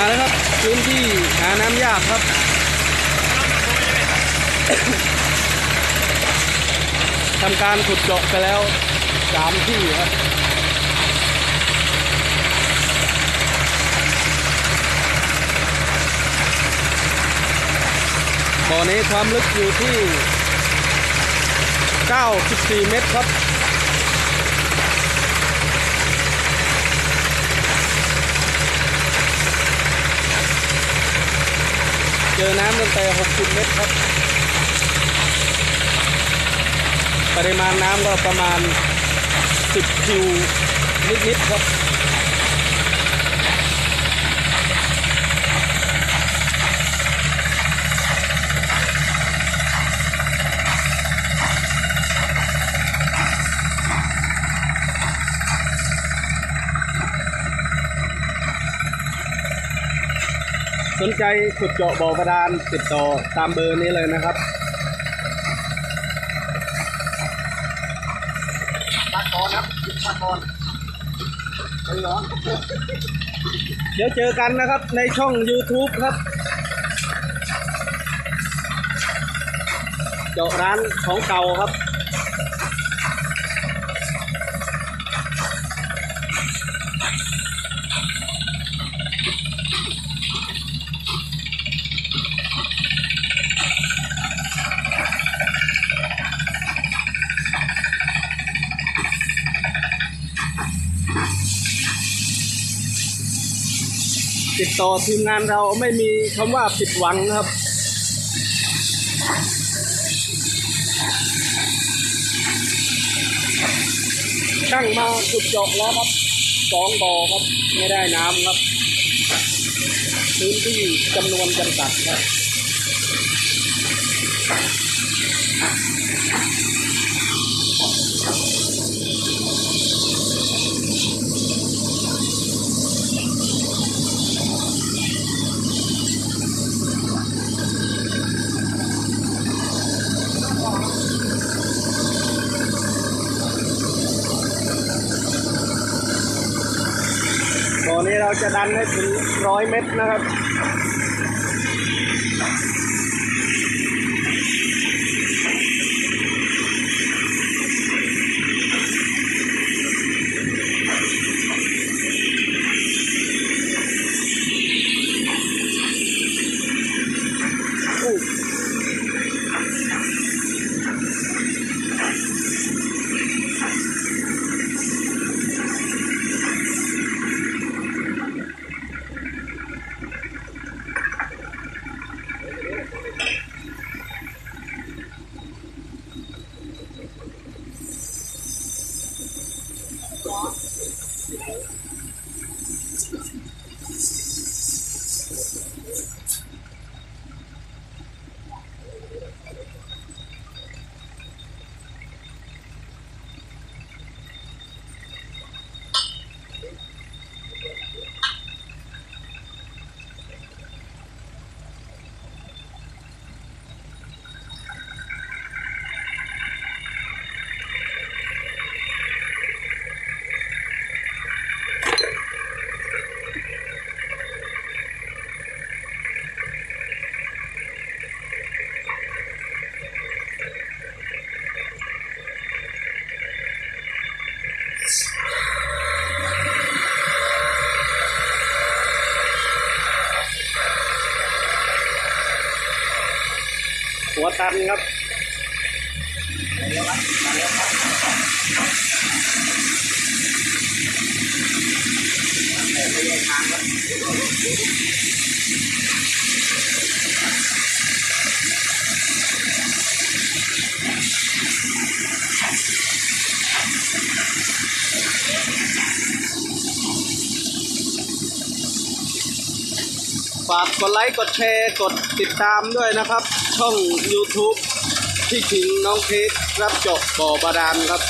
มาแล้วครับพื้นที่หาน้ำยากครับทำการขุดเจาะไปแล้วสามที่ครับบ่อนี้ความลึกอยู่ที่ 94 เมตรครับ เจอน้ำตั้งแต่ 60 เมตรครับ ปริมาณน้ำก็ประมาณ 10 คิวนิดๆครับ สนใจขุดเจาะบ่อบาดาลติดต่อตามเบอร์นี้เลยนะครับตัดตอนครับตัดตอนไม่ร้อนเดี๋ยวเจอกันนะครับในช่อง YouTube ครับ เจาะร้านของเก่าครับ ติดต่อทีมงานเราไม่มีคำว่าผิดหวังครับ ช่างมาขุดเจาะแล้วครับสองบ่อครับ ไม่ได้น้ำครับ พื้นที่จำนวนจำกัดครับ บ่อนี้ เราจะดันให้ถึงร้อยเมตรนะครับ หัวตันครับไม่แยกทางครับฝากกดไลค์ กดแชร์ กดติดตามด้วยนะครับ ช่อง YouTube พี่ขิงน้องเค้กรับจบบ่อบาดาลครับ